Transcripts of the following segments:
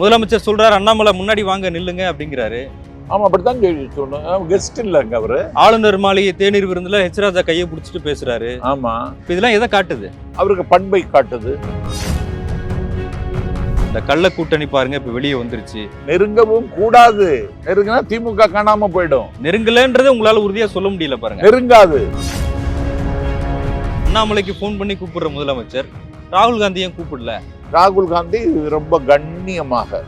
முதலமைச்சர் சொல்றாரு அண்ணாமலை முன்னாடி வாங்க நில்லுங்க அப்படிங்கிறாரு. ஆமா அப்படித்தான் சொன்னோம். கெஸ்ட் இல்லைங்க அவரு. ஆளுநர் மாளிகை தேநீர் விருந்துல ஹெச் ராஜா கையை பிடிச்சிட்டு பேசுறாரு. ஆமா. இப்ப இதெல்லாம் எதை காட்டுது? அவருக்கு பண்பை காட்டுது. இந்த கள்ள கூட்டணி பாருங்க இப்ப வெளியே வந்துருச்சு. நெருங்கவும் கூடாது. நெருங்கினா திமுக காணாம போயிடும். நெருங்கலன்றதை உங்களால உறுதியா சொல்ல முடியல பாருங்க. நெருங்காது. அண்ணாமலைக்கு ஃபோன் பண்ணி கூப்பிடுற முதலமைச்சர் ராகுல் காந்தி ஏன் கூப்பிடல. ராகுல் காந்தி ரொம்ப கண்ணியமாக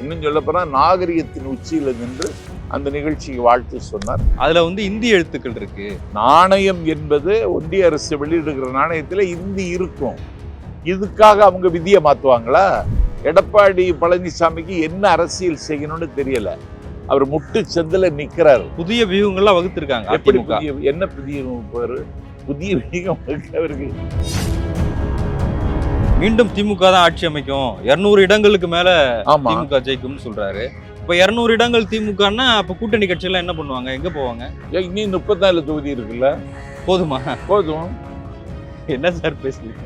இன்னும் சொல்ல போனா நாகரிகத்தின் உச்சியில நின்று அந்த நிகழ்ச்சிக்கு வாழ்த்து சொன்னார். அதுல வந்து இந்தி எழுத்துக்கள் இருக்கு. நாணயம் என்பது ஒன்றிய அரசு வெளியிடுகிற நாணயத்துல இந்தி இருக்கும். இதுக்காக அவங்க விதியை மாத்துவாங்களா? எடப்பாடி பழனிசாமிக்கு என்ன அரசியல் செய்யணும்னு தெரியல. அவர் முட்டு செந்தில நிக்கிறார். புதிய வியூகங்கள்லாம் வகுத்திருக்காங்க எப்படி என்ன புதிய பேரு? புதிய வியூகம் அவருக்கு. மீண்டும் திமுக தான் ஆட்சி அமைக்கும். இருநூறு இடங்களுக்கு மேல திமுக ஜெயிக்கும்னு சொல்றாரு. இப்ப இருநூறு இடங்கள் திமுகன்னா அப்ப கூட்டணி கட்சிகள் என்ன பண்ணுவாங்க? எங்க போவாங்க? ஏன் இன்னும் முப்பத்தாலு தொகுதி இருக்குல்ல? போதுமா? போதும். என்ன சார் பேசுறீங்க?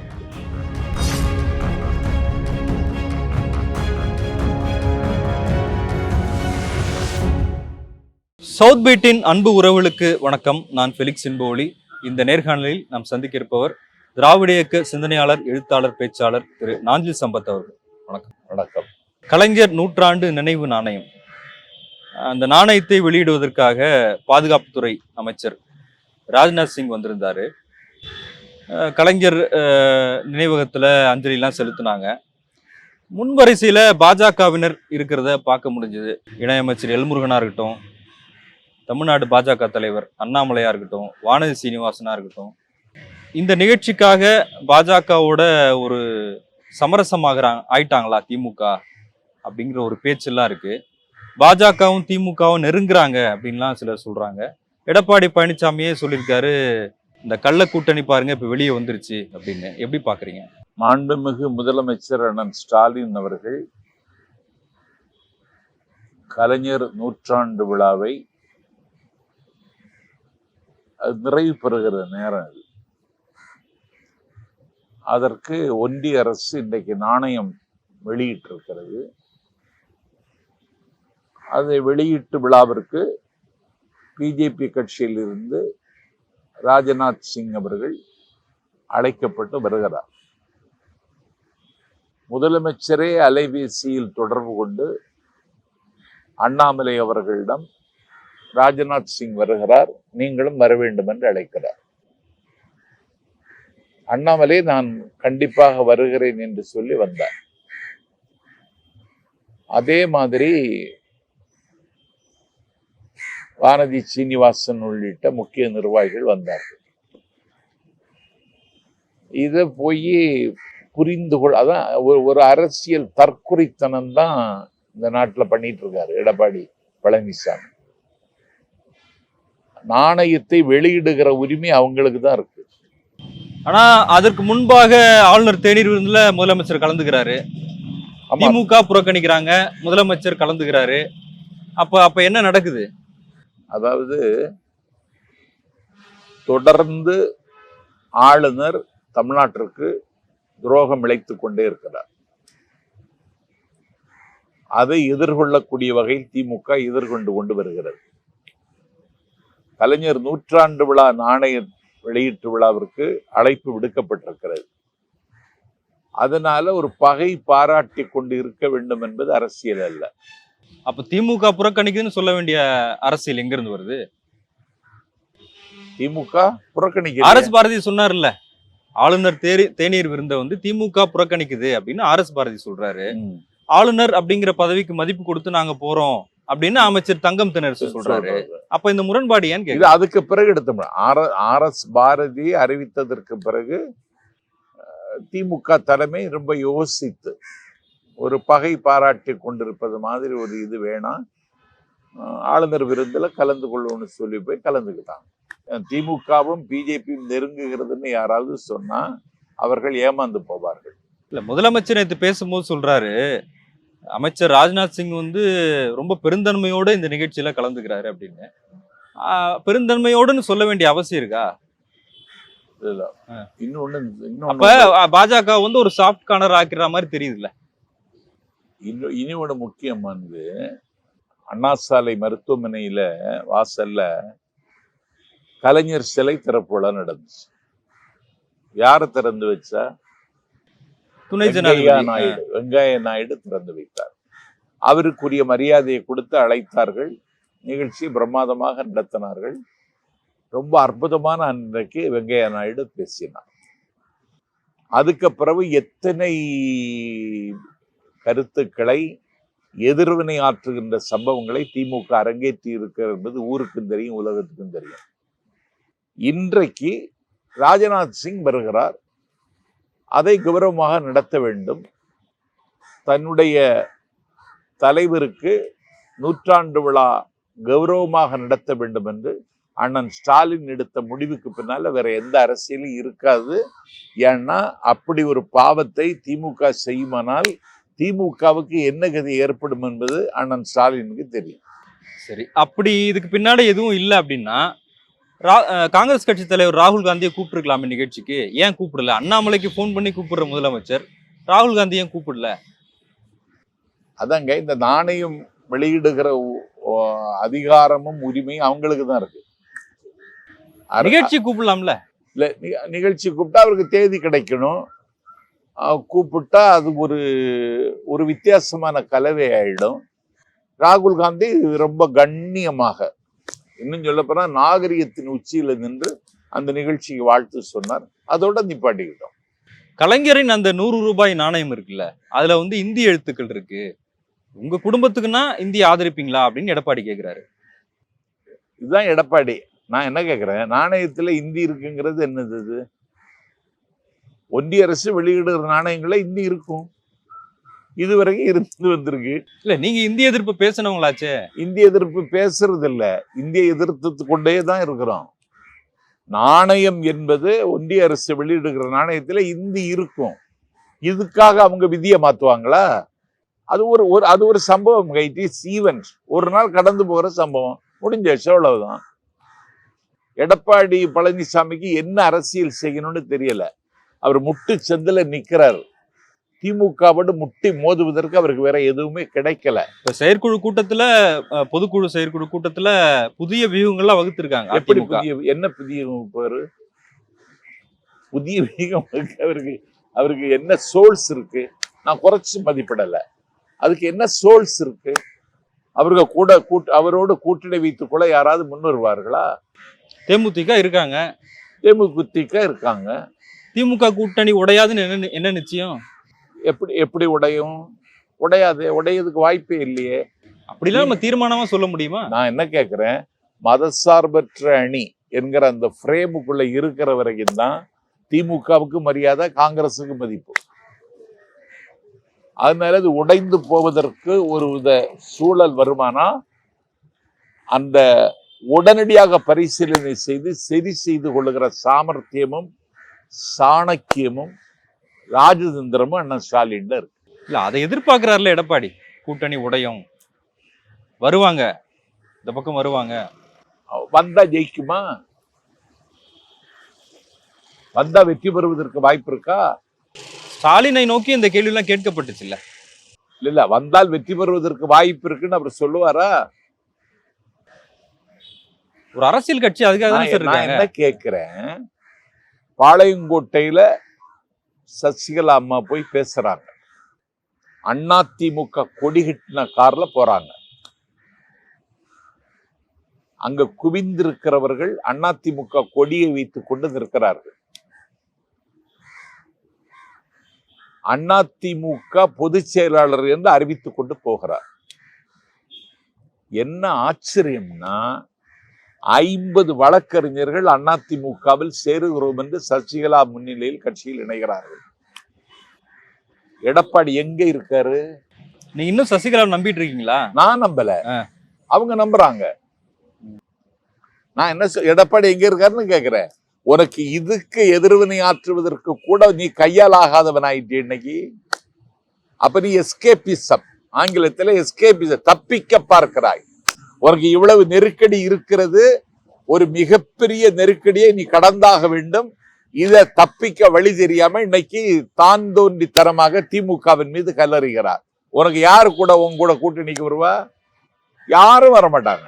சவுத் பீட்டின் அன்பு உறவுகளுக்கு வணக்கம். நான் ஃபெலிக்ஸ் இன்போலி. இந்த நேர்காணலில் நாம் சந்திக்க இருப்பவர் திராவிட இயக்க சிந்தனையாளர் எழுத்தாளர் பேச்சாளர் திரு நாஞ்சில் சம்பத் அவர்கள். வணக்கம். கலைஞர் நூற்றாண்டு நினைவு நாணயம். அந்த நாணயத்தை வெளியிடுவதற்காக பாதுகாப்புத்துறை அமைச்சர் ராஜ்நாத் சிங் வந்திருந்தாரு. கலைஞர் நினைவகத்துல அஞ்சலிலாம் செலுத்தினாங்க. முன்வரிசையில பாஜகவினர் இருக்கிறத பார்க்க முடிஞ்சது. இணையமைச்சர் எல்முருகனா இருக்கட்டும் தமிழ்நாடு பாஜக தலைவர் அண்ணாமலையா இருக்கட்டும் வானதி சீனிவாசனா இருக்கட்டும் இந்த நிகழ்ச்சிக்காக பாஜகவோட ஒரு சமரசமாகறாங்க ஆயிட்டாங்களா திமுக அப்படிங்கிற ஒரு பேச்செல்லாம் இருக்கு. பாஜகவும் திமுகவும் நெருங்குறாங்க அப்படின்லாம் சிலர் சொல்றாங்க. எடப்பாடி பழனிசாமியே சொல்லியிருக்காரு இந்த கள்ள கூட்டணி பாருங்க இப்ப வெளியே வந்துருச்சு அப்படின்னு. எப்படி பாக்குறீங்க? மாண்புமிகு முதலமைச்சர் அண்ணன் ஸ்டாலின் அவர்கள் கலைஞர் நூற்றாண்டு விழாவை அது நிறைவு பெறுகிற நேரம் அதற்கு ஒன்றிய அரசு இன்றைக்கு நாணயம் வெளியிட்டிருக்கிறது. அதை வெளியீட்டு விழாவிற்கு பிஜேபி கட்சியிலிருந்து ராஜ்நாத் சிங் அவர்கள் அழைக்கப்பட்டு வருகிறார். முதலமைச்சரே அலைபேசியில் தொடர்பு கொண்டு அண்ணாமலை அவர்களிடம் ராஜ்நாத் சிங் வருகிறார் நீங்களும் வர வேண்டும் என்று அழைக்கிறார். அண்ணாமலை நான் கண்டிப்பாக வருகிறேன் என்று சொல்லி வந்தார். அதே மாதிரி வானதி சீனிவாசன் உள்ளிட்ட முக்கிய நிர்வாகிகள் வந்தார்கள். இதை போய் புரிந்து கொள் அதான் ஒரு ஒரு அரசியல் தற்குறித்தனம் தான் இந்த நாட்டில் பண்ணிட்டு இருக்காரு எடப்பாடி பழனிசாமி. நாணயத்தை வெளியிடுகிற உரிமை அவங்களுக்கு தான் இருக்கு. ஆனா அதற்கு முன்பாக ஆளுநர் தேநீர் விருந்துல முதலமைச்சர் கலந்துக்கிறாரு. திமுக புறக்கணிக்கிறாங்க. முதலமைச்சர் கலந்துக்கிறாரு. அப்ப அப்ப என்ன நடக்குது? அதாவது தொடர்ந்து ஆளுநர் தமிழ்நாட்டிற்கு துரோகம் இழைத்துக் கொண்டே இருக்கிறார். அதை எதிர்கொள்ளக்கூடிய வகையில் திமுக எதிர்கொண்டு கொண்டு வருகிறது. கலைஞர் நூற்றாண்டு விழா நாணய வெளியீட்டு விழாவிற்கு அழைப்பு விடுக்கப்பட்டிருக்கிறது. அதனால ஒரு பகை பாராட்டி கொண்டு இருக்க வேண்டும் என்பது அரசியல் அல்ல. அப்ப திமுக புறக்கணிக்குதுன்னு சொல்ல வேண்டிய அரசியல் எங்க இருந்து வருது? திமுக புறக்கணிக்க ஆர் எஸ் பாரதி சொன்னார்ல ஆளுநர் தேரி தேநீர் விருந்த வந்து திமுக புறக்கணிக்குது அப்படின்னு ஆர் எஸ் பாரதி சொல்றாரு. ஆளுநர் அப்படிங்கிற பதவிக்கு மதிப்பு கொடுத்து நாங்க போறோம். அப்படின்னு அமைச்சர் தங்கம் தென்னரசு சொல்றாரு. அப்ப இந்த முரண்பாடு இது கேக்குறேன் அதுக்கு பிறகு எடுத்த ஆர் எஸ் பாரதி அறிவித்ததற்கு பிறகு திமுக தலைமை ரொம்ப யோசித்து ஒரு பகை பாராட்டி கொண்டிருப்பது மாதிரி ஒரு இது வேணாம். ஆளுநர் விருந்தில் கலந்து கொள்ளணும்னு சொல்லி போய் கலந்துக்கிட்டாங்க. திமுகவும் பிஜேபியும் நெருங்குகிறதுன்னு யாராவது சொன்னா அவர்கள் ஏமாந்து போவார்கள். இல்ல முதலமைச்சர் நேற்று பேசும்போது சொல்றாரு அமைச்சர் ராஜ்நாத் சிங் வந்து ரொம்ப பெருந்தன்மையோட இந்த நிகழ்ச்சியில கலந்துக்கிறாரு அப்படின்னு. பெருந்தன்மையோடுன்னு சொல்ல வேண்டிய அவசியம் இருக்கா? அப்ப பாஜக வந்து ஒரு சாஃப்ட் கார்னர் ஆக்கிற மாதிரி தெரியுதுல்ல. இன்னும் இனி ஒன்று முக்கியம் வந்து அண்ணா சாலை மருத்துவமனையில வாசல்ல கலைஞர் சிலை திறப்பு விழா நடந்துச்சு. யாரை திறந்து வச்சா? துணை ஜனாதிபதி. நாயுடு. வெங்கைய நாயுடு திறந்து வைத்தார். அவருக்குரிய மரியாதையை கொடுத்து அழைத்தார்கள். நிகழ்ச்சி பிரமாதமாக நடத்தினார்கள். ரொம்ப அற்புதமான அன்றைக்கு வெங்கையா நாயுடு பேசினார். அதுக்கு பிறகு எத்தனை கருத்துக்களை எதிர்வினை ஆற்றுகின்ற சம்பவங்களை திமுக அரங்கேற்றி இருக்கிறது என்பது ஊருக்கும் தெரியும் உலகத்துக்கும் தெரியும். இன்றைக்கு ராஜ்நாத் சிங் வருகிறார். அதை கௌரவமாக நடத்த வேண்டும். தன்னுடைய தலைவருக்கு நூற்றாண்டு விழா கௌரவமாக நடத்த வேண்டும் என்று அண்ணன் ஸ்டாலின் எடுத்த முடிவுக்கு பின்னால் வேற எந்த அரசியலும் இருக்காது. ஏன்னா அப்படி ஒரு பாவத்தை திமுக செய்யுமானால் திமுகவுக்கு என்ன கதி ஏற்படும் என்பது அண்ணன் ஸ்டாலினுக்கு தெரியும். சரி அப்படி இதுக்கு பின்னாடி எதுவும் இல்லை அப்படின்னா காங்கிரஸ் கட்சி தலைவர் ராகுல் காந்தியை கூப்பிட்டுருக்கலாமே நிகழ்ச்சிக்கு. ஏன் கூப்பிடல? அண்ணாமலைக்கு ஃபோன் பண்ணி கூப்பிடுற முதலமைச்சர். ராகுல் காந்தி ஏன் கூப்பிடல? அதாங்க இந்த நாணயம் வெளியிடுகிற அதிகாரமும் உரிமையும் அவங்களுக்கு தான் இருக்கு. நிகழ்ச்சி கூப்பிடலாம்ல? இல்ல நிகழ்ச்சி கூப்பிட்டா அவருக்கு தேதி கிடைக்கணும். கூப்பிட்டா அது ஒரு ஒரு வித்தியாசமான கலவை ஆயிடும் ராகுல் காந்தி ரொம்ப கண்ணியமாக இன்னும் சொல்ல போனா நாகரிகத்தின் உச்சியில நின்று அந்த நிகழ்ச்சிக்கு வாழ்த்து சொன்னார். அதோட நிப்பாட்டிக்கிட்டோம். கலைஞரின் அந்த நூறு ரூபாய் நாணயம் இருக்குல்ல அதுல வந்து இந்தி எழுத்துக்கள் இருக்கு. உங்க குடும்பத்துக்குன்னா இந்திய ஆதரிப்பீங்களா அப்படின்னு எடப்பாடி கேக்குறாரு. இதுதான் எடப்பாடி. நான் என்ன கேட்கிறேன் நாணயத்துல இந்தி இருக்குங்கிறது என்னது ஒன்றிய அரசு வெளியிடுகிற நாணயங்கள இந்தி இருக்கும். இதுவரைக்கும் இருந்து வந்திருக்கு. இல்ல நீங்க இந்திய எதிர்ப்பு பேசினவங்களாச்சே? இந்திய எதிர்ப்பு பேசுறது இல்ல இந்திய எதிர்த்து கொண்டே தான் இருக்கிறோம். நாணயம் என்பது ஒன்றிய அரசு வெளியிடுகிற நாணயத்துல இந்தி இருக்கும். இதுக்காக அவங்க விதியை மாத்துவாங்களா? அது ஒரு ஒரு அது ஒரு சம்பவம் கைட்டி. ஈவென்ட் ஒரு நாள் கடந்து போகிற சம்பவம். முடிஞ்சாச்சு அவ்வளவுதான். எடப்பாடி பழனிசாமிக்கு என்ன அரசியல் செய்யணும்னு தெரியல. அவர் முட்டு செந்தில நிக்கிறார். திமுகவோடு முட்டி மோதுவதற்கு அவருக்கு வேற எதுவுமே கிடைக்கல. இப்ப செயற்குழு கூட்டத்துல பொதுக்குழு செயற்குழு கூட்டத்துல புதிய வியூகங்கள்லாம் வகுத்திருக்காங்க எப்படி புதிய என்ன புதிய பேரு புதிய இருக்கு அவருக்கு அவருக்கு என்ன சோல்ஸ் இருக்கு? நான் குறைச்சு மதிப்பிடல. அதுக்கு என்ன சோல்ஸ் இருக்கு? அவருக்கு கூட கூட் அவரோடு கூட்டணி வைத்துக் கொள்ள யாராவது முன் வருவார்களா தேமுதிக இருக்காங்க. தேமுதிக இருக்காங்க. திமுக கூட்டணி உடையாதுன்னு என்ன என்ன நிச்சயம்? எப்படி எப்படி உடையும்? உடையாது உடையதுக்கு வாய்ப்பே இல்லையே. அப்படிலாம் நம்ம தீர்மானமா சொல்ல முடியுமா? நான் என்ன கேட்கிறேன் மதசார்பற்ற அணி என்கிற அந்த ஃப்ரேமுக்குள்ள இருக்கிற வரைக்கும் தான் திமுகவுக்கு மரியாதை காங்கிரஸுக்கு மதிப்பு. அதனால அது உடைந்து போவதற்கு ஒரு வித சூழல் வருமானா அந்த உடனடியாக பரிசீலனை செய்து சரி செய்து கொள்ளுகிற சாமர்த்தியமும் சாணக்கியமும் ராஜதந்திரமும் அண்ணன் ஸ்டாலின்ல இருக்கு. இல்ல அதை எதிர்பார்க்கிறாருல எடப்பாடி. கூட்டணி உடையும். வருவாங்க. இந்த பக்கம் வருவாங்க. வந்தா ஜெயிக்குமா? வந்தா வெற்றி பெறுவதற்கு வாய்ப்பு இருக்கா? ஸ்டாலினை நோக்கி இந்த கேள்வி எல்லாம் கேட்கப்பட்டுச்சு இல்ல. இல்ல வந்தால் வெற்றி பெறுவதற்கு வாய்ப்பு இருக்குன்னு அவர் சொல்லுவாரா? ஒரு அரசியல் கட்சி அதுக்காக என்ன கேட்கிறேன் பாளையங்கோட்டையில சசிகலா அம்மா போய் பேசுறாங்க. அதிமுக கொடி கட்டின கார்ல போறாங்க. அங்க குவிந்திருக்கிறவர்கள் அதிமுக கொடியை வைத்துக் கொண்டு நிற்கிறார்கள். அதிமுக பொதுச் செயலாளர் என்று அறிவித்துக் கொண்டு போகிறார். என்ன ஆச்சரியம்னா ஐம்பது வழக்கறிஞர்கள் அதிமுகவில் சேருகிறோம் என்று சசிகலா முன்னிலையில் கட்சியில் இணைகிறார்கள். எடப்பாடி எங்க இருக்காரு? நீங்க இன்னும் சசிகலா நம்பிட்டு இருக்கீங்களா? நான் நம்பல. அவங்க நம்புறாங்க. நான் என்ன எடப்பாடி எங்க இருக்காருன்னு கேக்குறேன். உனக்கு இதுக்கு எதிர்வினை ஆற்றுவதற்கு கூட நீ கையால் ஆகாதவன் ஆயிட்டு இன்னைக்கு. அப்ப நீ எஸ்கேபிசம் ஆங்கிலத்துல எஸ்கேபிசம் தப்பிக்க பார்க்கிறாய். உனக்கு இவ்வளவு நெருக்கடி இருக்கிறது ஒரு மிகப்பெரிய நெருக்கடியை நீ கடந்தாக வேண்டும். இத தப்பிக்க வழி தெரியாம இன்னைக்கு தான் தரமாக திமுகவின் மீது கல்லறிகிறார். உனக்கு யாரு கூட உன் கூட கூட்டணிக்கு வருவா? யாரும் வர மாட்டாங்க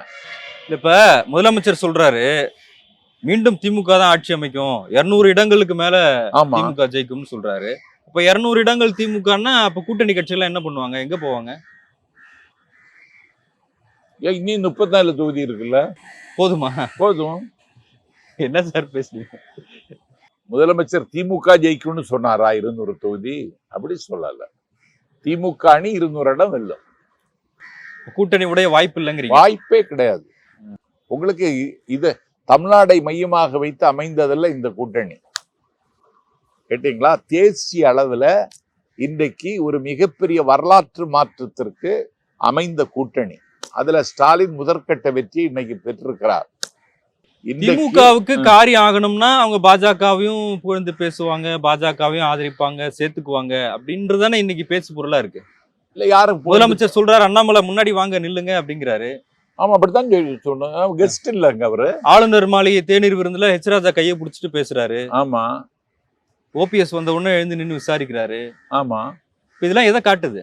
இப்ப முதலமைச்சர் சொல்றாரு மீண்டும் திமுக தான் ஆட்சி அமைக்கும். இருநூறு இடங்களுக்கு மேல திமுக ஜெயிக்கும்னு சொல்றாரு. அப்ப இருநூறு இடங்கள் திமுகன்னா அப்ப கூட்டணி கட்சிகள் என்ன பண்ணுவாங்க? எங்க போவாங்க? ஏன் இன்னும் முப்பத்தினாலு தொகுதி இருக்குல்ல? போதுமா? போதும். என்ன சார் பேசுறீங்க? முதலமைச்சர் திமுக ஜெயிக்கும்னு சொன்னாரா இருநூறு தொகுதி? அப்படி சொல்லல. திமுக அணி இருநூறு இடம் வெல்லும் கூட்டணி உடைய வாய்ப்பு இல்லைங்கிறீங்க. வாய்ப்பே கிடையாது. உங்களுக்கு இது தமிழ்நாடை மையமாக வைத்து அமைந்ததல்ல இந்த கூட்டணி. கேட்டீங்களா? தேசிய அளவுல இன்றைக்கு ஒரு மிகப்பெரிய வரலாற்று மாற்றத்திற்கு அமைந்த கூட்டணி. அதுல ஸ்டாலின் முதற்கட்ட வெற்றி இன்னைக்கு பெற்றிருக்கிறார். திமுகவுக்கு காரியம் ஆகணும்னா அவங்க பாஜகவையும் புகழ்ந்து பேசுவாங்க பாஜகவையும் ஆதரிப்பாங்க சேர்த்துக்குவாங்க அப்படின்றதானே இன்னைக்கு பேசு பொருளா இருக்கு. இல்ல யாரும் முதலமைச்சர் சொல்றாரு அண்ணாமலை முன்னாடி வாங்க நில்லுங்க அப்படிங்கிறாரு. ஆமா அப்படித்தான் சொன்னோம் கெஸ்ட் இல்லைங்க அவரு. ஆளுநர் மாளிகை தேநீர் விருந்துல ஹெச் ராஜா கையை பிடிச்சிட்டு பேசுறாரு. ஆமா. ஓபிஎஸ் வந்த உடனே எழுந்து நின்னு விசாரிக்கிறாரு. ஆமா. இதெல்லாம் எதை காட்டுது?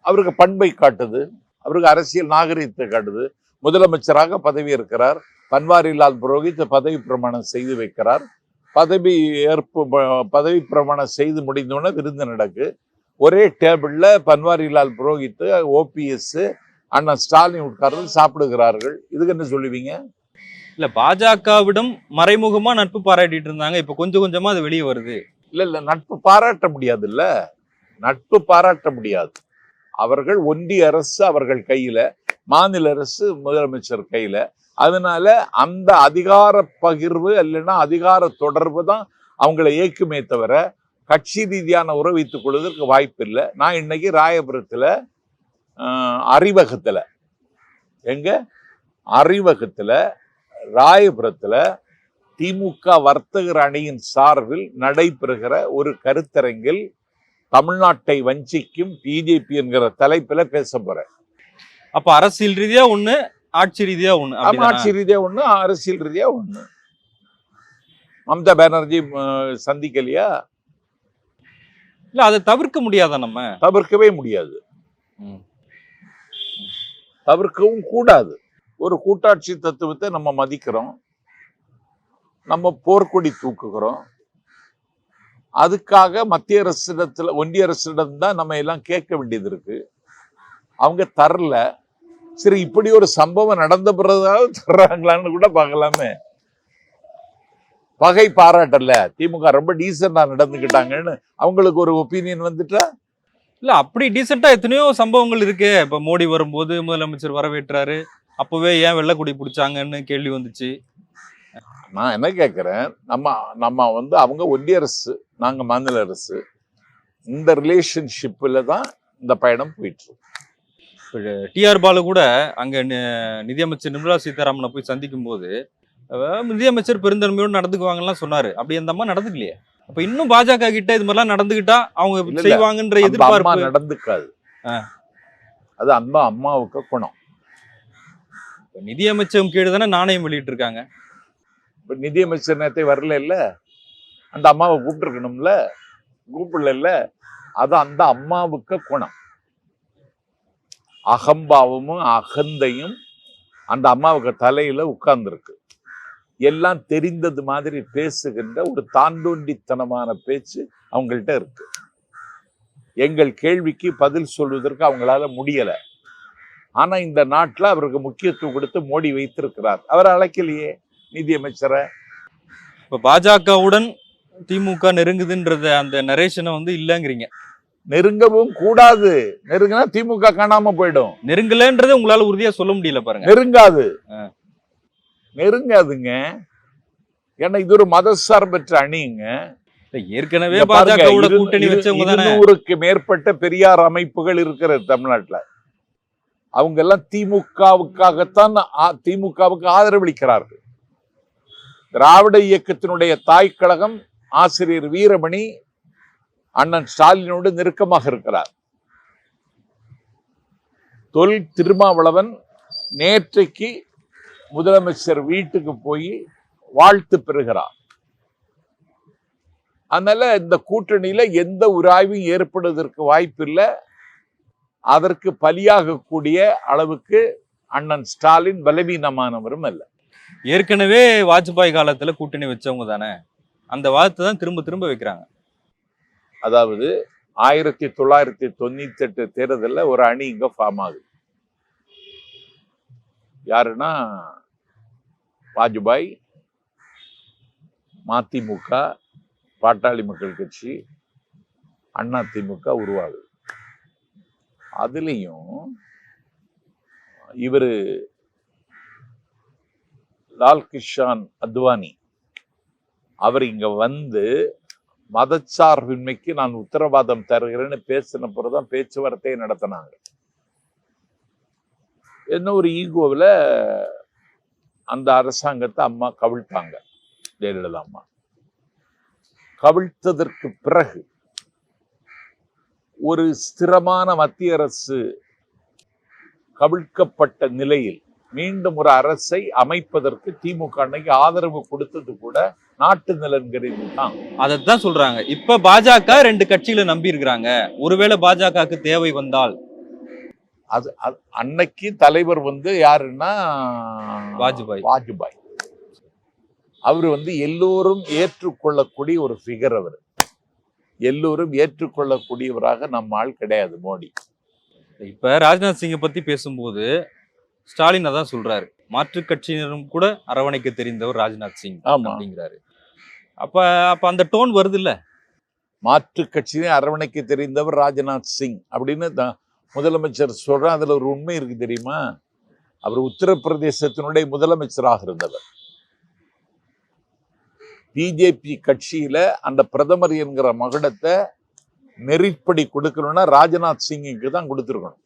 அவருக்கு பண்பை காட்டுது. அவருக்கு அரசியல் நாகரிகத்தை காட்டுது. முதலமைச்சராக பதவி இருக்கிறார் பன்வாரிலால் புரோஹித் பதவி பிரமாணம் செய்து வைக்கிறார். பதவி ஏற்பு பதவி பிரமாணம் செய்து முடிந்தோடனே விருந்து நடக்கு. ஒரே டேபிள்ல பன்வாரிலால் புரோஹித் ஓபிஎஸ் அண்ணன் ஸ்டாலின் உட்கார்ந்து சாப்பிடுகிறார்கள். இதுக்கு என்ன சொல்லுவீங்க? இல்ல பாஜகவிடம் மறைமுகமா நட்பு பாராட்டிட்டு இருந்தாங்க. இப்ப கொஞ்சம் கொஞ்சமா அது வெளியே வருது. இல்ல இல்ல நட்பு பாராட்ட முடியாது இல்ல நட்பு பாராட்ட முடியாது. அவர்கள் ஒன்றிய அரசு அவர்கள் கையில மாநில அரசு முதலமைச்சர் கையில. அதனால அந்த அதிகார பகிர்வு இல்லைன்னா அதிகார தொடர்பு தான் அவங்களை இயக்குமே தவிர கட்சி ரீதியான உறவு வைத்துக் கொள்வதற்கு வாய்ப்பு இல்லை. நான் இன்னைக்கு ராயபுரத்தில் அறிவகத்தில் எங்க? அறிவகத்தில் ராயபுரத்தில் திமுக வர்த்தகர் அணியின் சார்பில் நடைபெறுகிற ஒரு கருத்தரங்கில் தமிழ்நாட்டை வஞ்சிக்கும் பிஜேபி என்கிற தலைப்புல பேச போறேன். அப்ப அரசியல் ரீதியா ஒண்ணு ஆட்சி ரீதியா ஒண்ணு ஆமா, அப்படிதானா? ஆட்சி ரீதியா ஒண்ணு அரசியல் ரீதியா ஒண்ணு. மம்தா பானர்ஜி சந்திக்கலையா? இல்ல அதை தவிர்க்க முடியாதா நம்ம? தவிர்க்கவே முடியாது. தவிர்க்கவும் கூடாது. ஒரு கூட்டாட்சி தத்துவத்தை நம்ம மதிக்கிறோம். நம்ம போர்க்கொடி தூக்குகிறோம். அதுக்காக மத்திய அரசிடத்தில் ஒன்றிய அரசிடம் தான் நம்ம எல்லாம் கேட்க வேண்டியது இருக்கு. அவங்க தரல. சரி இப்படி ஒரு சம்பவம் நடந்த பிறகுதாவது தர்றாங்களான்னு கூட பார்க்கலாமே. பகை பாராட்டல. திமுக ரொம்ப டீசெண்டாக நடந்துக்கிட்டாங்கன்னு அவங்களுக்கு ஒரு ஒப்பீனியன் வந்துட்டா? இல்லை அப்படி டீசெண்டாக எத்தனையோ சம்பவங்கள் இருக்கு. இப்போ மோடி வரும்போது முதலமைச்சர் வரவேற்றாரு. அப்போவே ஏன் வெள்ளக்குடி பிடிச்சாங்கன்னு கேள்வி வந்துச்சு. நான் என்ன கேட்குறேன் நம்ம நம்ம வந்து அவங்க ஒன்றிய அரசு நாங்க மாநில அரசு இந்த ரிலேஷன்ஷிப்பில் தான் இந்த பயணம் போயிட்டு இருக்கு. டிஆர் பாலு கூட அங்க நிதியமைச்சர் நிர்மலா சீதாராமனை போய் சந்திக்கும் போது நிதியமைச்சர் பெருந்தன்மையோடு நடந்துக்குவாங்கலாம் சொன்னாரு. அப்படி அந்த அம்மா நடந்துக்கலையே. அப்ப இன்னும் பாஜக கிட்ட இது மாதிரிலாம் நடந்துக்கிட்டா அவங்க. செய்வாங்கன்ற எதிர்பார்ப்பு. நடந்துக்காது. அது அந்த அம்மாவுக்கு குணம். நிதியமைச்சகம் கீழே தானே நாணயம் வெளியிட்டு இருக்காங்க இப்போ நிதியமைச்சர் நேரத்தை வரல இல்லை? அந்த அம்மாவை கூப்பிட்டுருக்கணும்ல? கூப்பிடல அது அந்த அம்மாவுக்கு குணம். அகம்பாவமும் அகந்தையும் அந்த அம்மாவுக்கு தலையில உட்கார்ந்துருக்கு. எல்லாம் தெரிந்தது மாதிரி பேசுகின்ற ஒரு தாண்டோண்டித்தனமான பேச்சு அவங்கள்ட்ட இருக்கு. எங்கள் கேள்விக்கு பதில் சொல்வதற்கு அவங்களால முடியல. ஆனா இந்த நாட்டுல அவருக்கு முக்கியத்துவம் கொடுத்து மோடி வைத்திருக்கிறார். அவர் அழைக்கலையே. நிதியமைச்சரை. இப்ப பாஜகவுடன் திமுக நெருங்குதுன்றத அந்த நரேஷனை வந்து இல்லங்கிறீங்க. நெருங்கவும் கூடாது. நெருங்கினா திமுக காணாம போயிடும். நெருங்கலன்றதை உங்களால உறுதியா சொல்ல முடியல பாருங்க. நெருங்காது. நெருங்காதுங்க. ஏன்னா இது ஒரு மதசார்பற்ற அணிங்க. ஏற்கனவே பாஜகவோட கூட்டணி இரு- வச்சவங்க தானே. இருநூறுக்கு மேற்பட்ட பெரியார் அமைப்புகள் இருக்கிறது தமிழ்நாட்டுல. அவங்க எல்லாம் திமுகவுக்காகத்தான் திமுகவுக்கு ஆதரவளிக்கிறார்கள். திராவிட இயக்கத்தினுடைய தாய் கழகம் ஆசிரியர் வீரமணி அண்ணன் ஸ்டாலினோடு நெருக்கமாக இருக்கிறார். தொல் திருமாவளவன் நேற்றைக்கு முதலமைச்சர் வீட்டுக்கு போய் வாழ்த்து பெறுகிறார். அதனால இந்த கூட்டணியில எந்த உராய்வும் ஏற்படுவதற்கு வாய்ப்பு இல்லை அதற்கு பலியாகக்கூடிய அளவுக்கு அண்ணன் ஸ்டாலின் பலவீனமானவரும் அல்ல. ஏற்கனவே வாஜ்பாய் காலத்துல கூட்டணி வச்சவங்க தானே. அந்த வாதத்தை தான் திரும்ப திரும்ப வைக்கிறாங்க. அதாவது ஆயிரத்தி தொள்ளாயிரத்தி தொண்ணூத்தி எட்டு தேர்தலில் ஒரு அணி இங்க ஃபார்ம் ஆகுது. யாருன்னா வாஜ்பாய் மதிமுக பாட்டாளி மக்கள் கட்சி அண்ணா திமுக உருவாகுது. அதுலேயும் இவரு லால் கிஷான் அத்வானி. அவர் இங்க வந்து மதச்சார்பின்மைக்கு நான் உத்தரவாதம் தருகிறேன்னு பேசின பிறகுதான் பேச்சுவார்த்தையை நடத்தினாங்க. என்ன ஒரு ஈகோவில் அந்த அரசாங்கத்தை அம்மா கவிழ்த்தாங்க. ஜெயலலிதா அம்மா. கவிழ்த்ததற்கு பிறகு ஒரு ஸ்திரமான மத்திய அரசு கவிழ்க்கப்பட்ட நிலையில் மீண்டும் ஒரு அரசை அமைப்பதற்கு திமுக அன்னைக்கு ஆதரவு கொடுத்தது கூட நாட்டு நலன் கருதி தான். அதைத்தான் சொல்றாங்க. இப்ப பாஜக ரெண்டு கட்சிகளை நம்பி இருக்கிறாங்க. ஒருவேளை பாஜகவுக்கு தேவை வந்தால். அது அது- அன்னைக்கு தலைவர் வந்து யாருன்னா? வாஜ்பாய். வாஜ்பாய். அவர் வந்து எல்லோரும் ஏற்றுக்கொள்ளக்கூடிய ஒரு ஃபிகர் அவர். எல்லோரும் ஏற்றுக்கொள்ளக்கூடியவராக நம்ம ஆள் கிடையாது மோடி. இப்ப ராஜ்நாத் சிங்கை பத்தி பேசும்போது ஸ்டாலின் அதான் சொல்றாரு. மாற்றுக் கட்சியினரும் கூட அரவணைக்க தெரிந்தவர் ராஜ்நாத் சிங். அப்படிங்கிறாரு. அப்ப அப்ப அந்த டோன் வருது இல்ல மாற்று கட்சியை அரவணைக்க தெரிந்தவர் ராஜ்நாத் சிங் அப்படின்னு முதலமைச்சர் சொல்ற அதுல ஒரு உண்மை இருக்கு தெரியுமா? அவர் உத்தரப்பிரதேசத்தினுடைய முதலமைச்சராக இருந்தவர். பிஜேபி கட்சியில அந்த பிரதமர் என்கிற மகுடத்தை நெறிப்படி கொடுக்கணும்னா ராஜ்நாத் சிங்குக்கு தான் கொடுத்துருக்கணும்.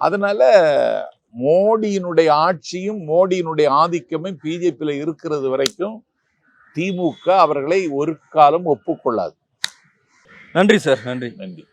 அதனால மோடியினுடைய ஆட்சியும் மோடியினுடைய ஆதிக்கமும் பிஜேபியில இருக்கிறது வரைக்கும் திமுக அவர்களை ஒரு காலம் ஒப்புக்கொள்ளாது. நன்றி சார் நன்றி. நன்றி.